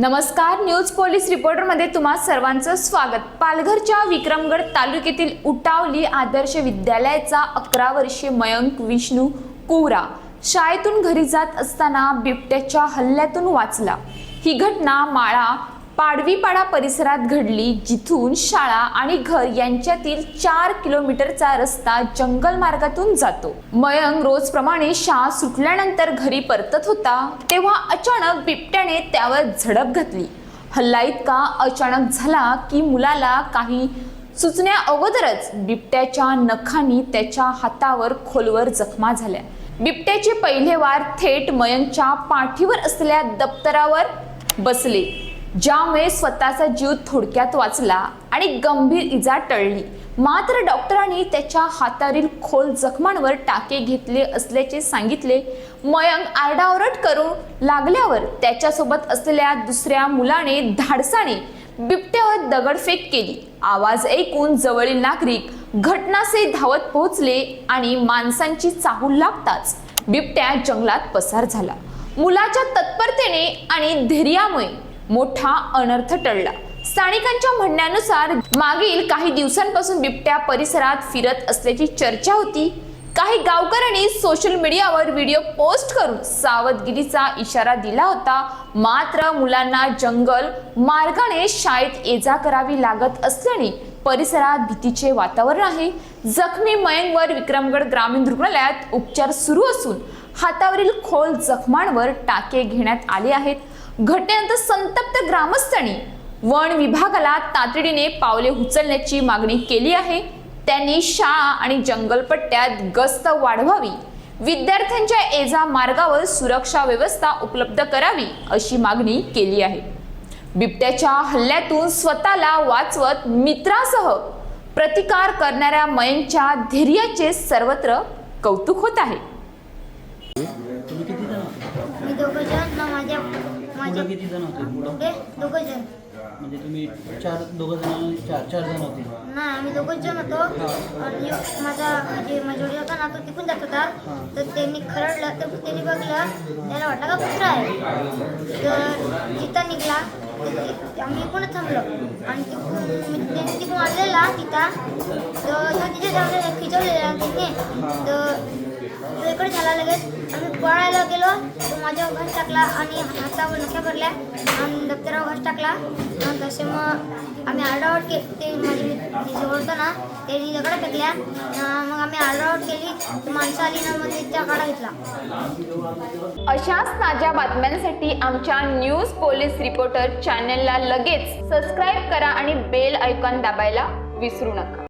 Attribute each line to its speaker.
Speaker 1: नमस्कार news police रिपोर्टरमध्ये तुम्हा सर्वांचं स्वागत. पालघरच्या विक्रमगड तालुक्यातील उटावली आदर्श विद्यालयाचा अकरा वर्षीय मयंक विष्णू कोरा शाळेतून घरी जात असताना बिबट्याच्या हल्ल्यातून वाचला. ही घटना माळा पाडवीपाडा परिसरात घडली. जिथून शाळा आणि घर यांच्यातील चार किलोमीटरचा रस्ता जंगल मार्गातून जातो. मयंक रोजप्रमाणे शाळा सुटल्यानंतर घरी परतत होता. तेव्हा अचानक बिबट्याने त्यावर झडप घातली. हल्ला इतका अचानक झाला की मुलाला काही सुचण्या अगोदरच बिबट्याच्या नखांनी त्याच्या हातावर खोलवर जखमा झाल्या. बिबट्याचे पहिले वार थेट मयंकच्या पाठीवर असलेल्या दप्तरावर बसले. ज्यामुळे स्वतःचा जीव थोडक्यात वाचला आणि गंभीर इजा टळली. मात्र डॉक्टरांनी त्याच्या हातावरील खोल जखमांवर टाके घेतले असल्याचे सांगितले. मयंक आरडाओरड करू लागल्यावर त्याच्यासोबत असलेल्या दुसऱ्या मुलाने धाडसाने बिबट्यावर दगडफेक केली. आवाज ऐकून जवळील नागरिक घटनासे धावत पोहोचले आणि माणसांची चाहूल लागताच बिबट्या जंगलात पसार झाला. मुलाच्या तत्परतेने आणि धैर्यामुळे मोठा अनर्थ टळला. स्थानिकांच्या म्हणण्यानुसार मागील काही दिवसांपासून बिबट्या परिसरात फिरत असल्याची चर्चा होती. काही गावकऱ्यांनी सोशल मीडियावर व्हिडिओ पोस्ट करून सावधगिरीचा इशारा दिला होता. मात्र मुलांना जंगल मार्गाने शाळेत ये जा करावी लागत असल्याने परिसरात भीतीचे वातावरण आहे. जखमी मयंकवर विक्रमगड ग्रामीण रुग्णालयात उपचार सुरू असून हातावरील खोल जखमांवर टाके घेण्यात आले आहेत. घटनेनंतर संतप्त ग्रामस्थांनी वन विभागाला तातडीने पावले उचलण्याची मागणी केली आहे. त्यांनी शाळा आणि जंगलपट्ट्यात गस्त वाढवावी विद्यार्थ्यांच्या एजा मार्गावर सुरक्षा व्यवस्था उपलब्ध करावी अशी मागणी केली आहे. बिबट्याच्या हल्ल्यातून स्वतःला वाचवत मित्रासह प्रतिकार करणाऱ्या मयंकच्या धैर्याचे सर्वत्र कौतुक होत आहे.
Speaker 2: मुलं किती जण होते? मुलं?
Speaker 3: दोघं जण
Speaker 2: म्हणजे तुम्ही चार दोघं जण चार चार जण होते?
Speaker 3: नाही आम्ही दोघंच जण होतो. आणि माझा म्हणजे वडील होता ना तो तिकून जात होता. तर त्यांनी खरडलं तर त्यांनी बघलं. त्याला वाटलं का कुत्रा आहे? तर तिथं निघला आम्ही इकडूनच थांबलो. आणि तिकडून म्हणजे त्यांनी तिकडून आलेला तिथं. तर तिथे जाऊन खिचवलेला तिथे. तर तेलकट झाला लगेच. आम्ही पळायला गेलो तो माझ्यावर घास टाकला आणि हातावर नख्या भरल्या आणि दप्तरावर घास टाकला. आणि तसे मग आम्ही आरडाओट के ते माझे मित्र होतं ना त्यांनी दगड फेकल्या. मग आम्ही आरडाओट केली माणसं आली ना मग त्या काढा घेतला.
Speaker 1: अशाच ताज्या बातम्यांसाठी आमच्या न्यूज पोलीस रिपोर्टर चॅनलला लगेच सबस्क्राईब करा आणि बेल ऐकॉन दाबायला विसरू नका.